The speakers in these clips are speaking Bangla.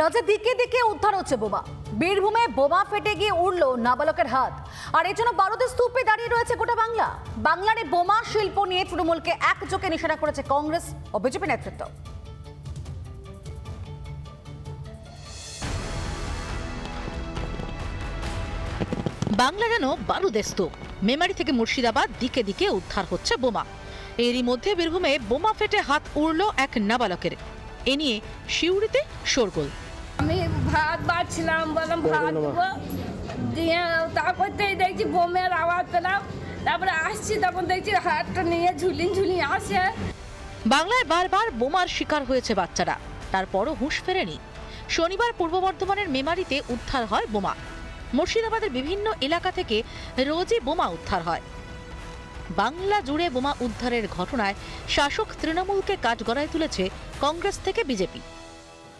রাজ্যে দিকে দিকে উদ্ধার হচ্ছে বোমা। বীরভূমে বোমা ফেটে গিয়ে উড়ল নাবালকের হাত। আর এর জন্য বারোদের স্তূপে দাঁড়িয়ে রয়েছে গোটা বাংলা। বাংলার এই বোমা শিল্প নিয়ে তৃণমূলকে একযোগে নিশানা করেছে কংগ্রেস ও বিজেপি নেতৃত্ব। বাংলা যেন বারুদের স্তূপ। মেমারি থেকে মুর্শিদাবাদ দিকে দিকে উদ্ধার হচ্ছে বোমা। এরই মধ্যে বীরভূমে বোমা ফেটে হাত উড়ল এক নাবালকের। এ নিয়ে শিউরিতে শোরগোল। ভাত বাড়ছিলাম বললাম ভাত দেবো দিয়ে তারপরতেই দেখছি বোমের আওয়াজ পেলাম। তারপরে আসছি তখন দেখছি হাতটা নিয়ে ঝুলিন ঝুলিন আসে। বাংলায় বারবার বোমার শিকার হয়েছে বাচ্চারা। তারপরও হুঁশ ফেরেনি। শনিবার পূর্ব বর্ধমানের মেমারিতে উদ্ধার হয় বোমা। মুর্শিদাবাদের বিভিন্ন এলাকা থেকে রোজই বোমা উদ্ধার হয়। বাংলা জুড়ে বোমা উদ্ধারের ঘটনায় শাসক তৃণমূলকে কাঠগড়ায় তুলেছে কংগ্রেস থেকে বিজেপি।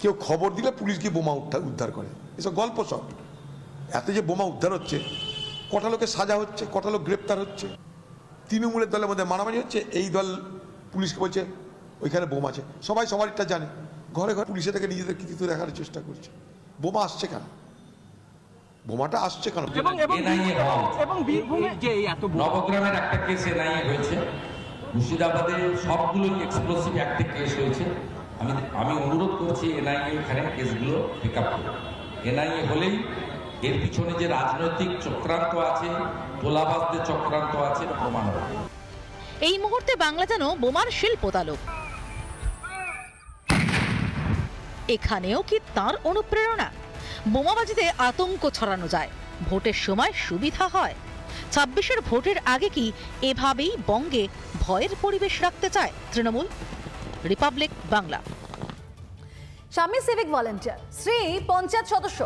কেউ খবর দিলে পুলিশ গিয়ে বোমা উদ্ধার উদ্ধার করে। এসব গল্প সব। এত যে বোমা উদ্ধার হচ্ছে কটা লোকে সাজা হচ্ছে কটা লোক গ্রেপ্তার হচ্ছে তৃণমূলের দলের মধ্যে মারামারি হচ্ছে এই দল পুলিশকে বলছে ওইখানে বোম আছে। সবাই সবারটা জানে। ঘরে ঘরে পুলিশ এটাকে নিজেদের কৃতিত্ব দেখার চেষ্টা করছে। বোমা আসছে কেন? বোমাটা আসছে কেন? এনআইএ হল এবং বীরভূমে যে এত নবগ্রামের একটা কেস এনআইএ হয়েছে। মুর্শিদাবাদে সবগুলো এক্সপ্লোসিভ একটা কেস হয়েছে। আমি আমি অনুরোধ করছি এনআইএ এখানে কেসগুলো পিক আপ করুন এনআইএ হলেই এর পিছনে যে রাজনৈতিক চক্রান্ত আছে, তোলাবাজদের চক্রান্ত আছে প্রমাণ এই মুহূর্তে বাংলা যেন বোমার শিল্পতালুক এখানেও কি তার অনুপ্রেরণা? বোমাবাজিতে আতঙ্ক ছড়ানো যায়। ভোটের সময় সুবিধা হয়। ছাব্বিশের ভোটের আগে কি এভাবেই বঙ্গে ভয়ের পরিবেশ রাখতে চায় তৃণমূল? রিপাবলিক বাংলা স্বামী সিভিক ভলেন্টিয়ার স্ত্রী পঞ্চায়েত সদস্য।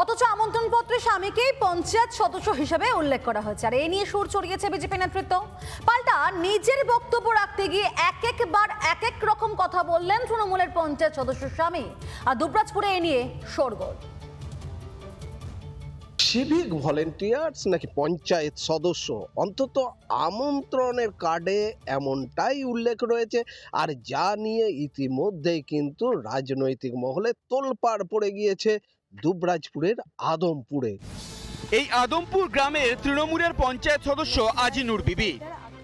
অথচ আমন্ত্রণপত্রে স্বামীকেই পঞ্চায়েত সদস্য হিসেবে উল্লেখ করা হয়েছে। আর এ নিয়ে সুর চড়িয়েছে বিজেপি নেতৃত্ব। পাল্টা নিজের বক্তব্য রাখতে গিয়ে এক একবার এক এক রকম কথা বললেন তৃণমূলের পঞ্চায়েত সদস্য স্বামী। আর দুবরাজপুরে এ নিয়ে শোরগোল। সিভিক ভলেন্টিয়ার্স নাকি পঞ্চায়েত সদস্য? অন্তত আমন্ত্রণের কার্ডে এমনটাই উল্লেখ রয়েছে। আর যা নিয়ে ইতিমধ্যেই কিন্তু রাজনৈতিক মহলে তোলপাড় পড়ে গিয়েছে দুবরাজপুরের আদমপুরে। এই আদমপুর গ্রামের তৃণমূলের পঞ্চায়েত সদস্য আজিনুর বিবি।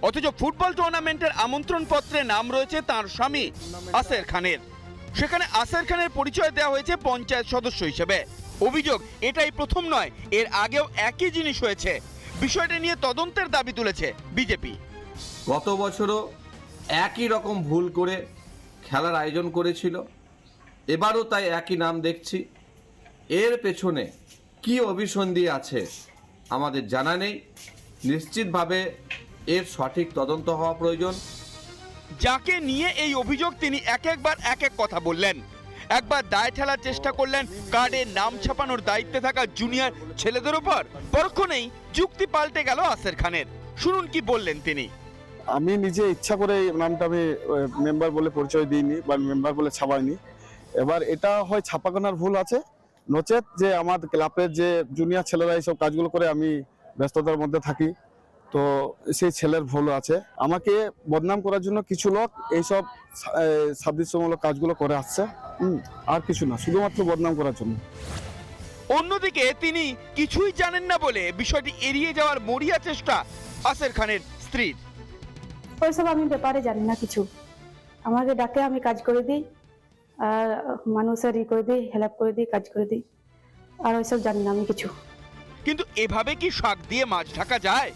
অথচ ফুটবল টুর্নামেন্টের আমন্ত্রণ পত্রে নাম রয়েছে তার স্বামী আসের খানের। সেখানে আসের খানের পরিচয় দেওয়া হয়েছে পঞ্চায়েত সদস্য হিসেবে। অভিযোগ এটাই প্রথম নয় এর আগেও একই জিনিস হয়েছে। বিষয়টা নিয়ে তদন্তের দাবি তুলেছে বিজেপি। গত বছরও একই রকম ভুল করে খেলার আয়োজন করেছিল এবারও তাই একই নাম দেখছি। এর পেছনে কি অভিসন্ধি আছে আমাদের জানা নেই। নিশ্চিতভাবে এর সঠিক তদন্ত হওয়া প্রয়োজন। যাকে নিয়ে এই অভিযোগ তিনি এক একবার এক এক কথা বললেন। একবার দায় ঠেলার চেষ্টা করলেন কার্ডে নাম ছাপানোর দায়িত্বে থাকা জুনিয়র ছেলেদের উপর। পরক্ষণেই যুক্তি পাল্টে গেল আসের খানের। শুনুন কি বললেন তিনি। আমি নিজে ইচ্ছা করে নামটা আমি মেম্বার বলে পরিচয় দিইনি বা মেম্বার বলে ছাপাইনি। এবার এটা হয় ছাপাখানার ভুল আছে। নচেত যে আমার ক্লাবের যে জুনিয়র ছেলেরা এইসব কাজগুলো করে আমি ব্যস্ততার মধ্যে থাকি। তো সেই ছেলের ভুল আছে। আমাকে বদনাম করার জন্য কিছু লোক এইসব সাদৃশ্যমূলক কাজগুলো করে আসছে। আর কিছু না শুধুমাত্র বদনাম করার জন্য। অন্যদিকে তিনি কিছুই জানেন না বলে বিষয়টি এড়িয়ে যাওয়ার মরিয়া চেষ্টা আসের খানের স্ত্রীর। ওইসব আমি ব্যাপারে জানি না কিছু। আমাকে ডাকে আমি কাজ করে দিই আর মানুষের ই করে দিই হেল্প করে দিই কাজ করে দিই। আর ওইসব জানি না আমি কিছু। কিন্তু এভাবে কি শাক দিয়ে মাছ ঢাকা যায়?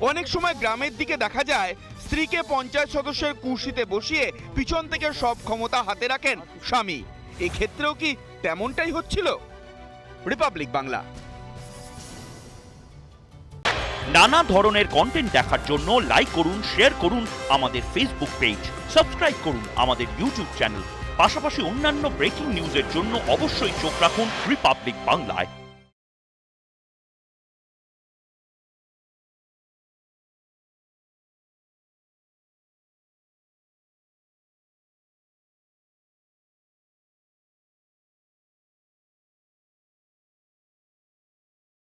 অনেক সময় গ্রামের দিকে দেখা যায় স্ত্রীকে পঞ্চায়েত সদস্যের কুর্সিতে বসিয়ে পিছন থেকে সব ক্ষমতা হাতে রাখেন স্বামী। এক্ষেত্রেও কি তেমনটাই হচ্ছিল? রিপাবলিক বাংলা। নানা ধরনের কন্টেন্ট দেখার জন্য লাইক করুন শেয়ার করুন আমাদের ফেসবুক পেজ সাবস্ক্রাইব করুন আমাদের ইউটিউব চ্যানেল পাশাপাশি অন্যান্য ব্রেকিং নিউজের জন্য অবশ্যই চোখ রাখুন রিপাবলিক বাংলায়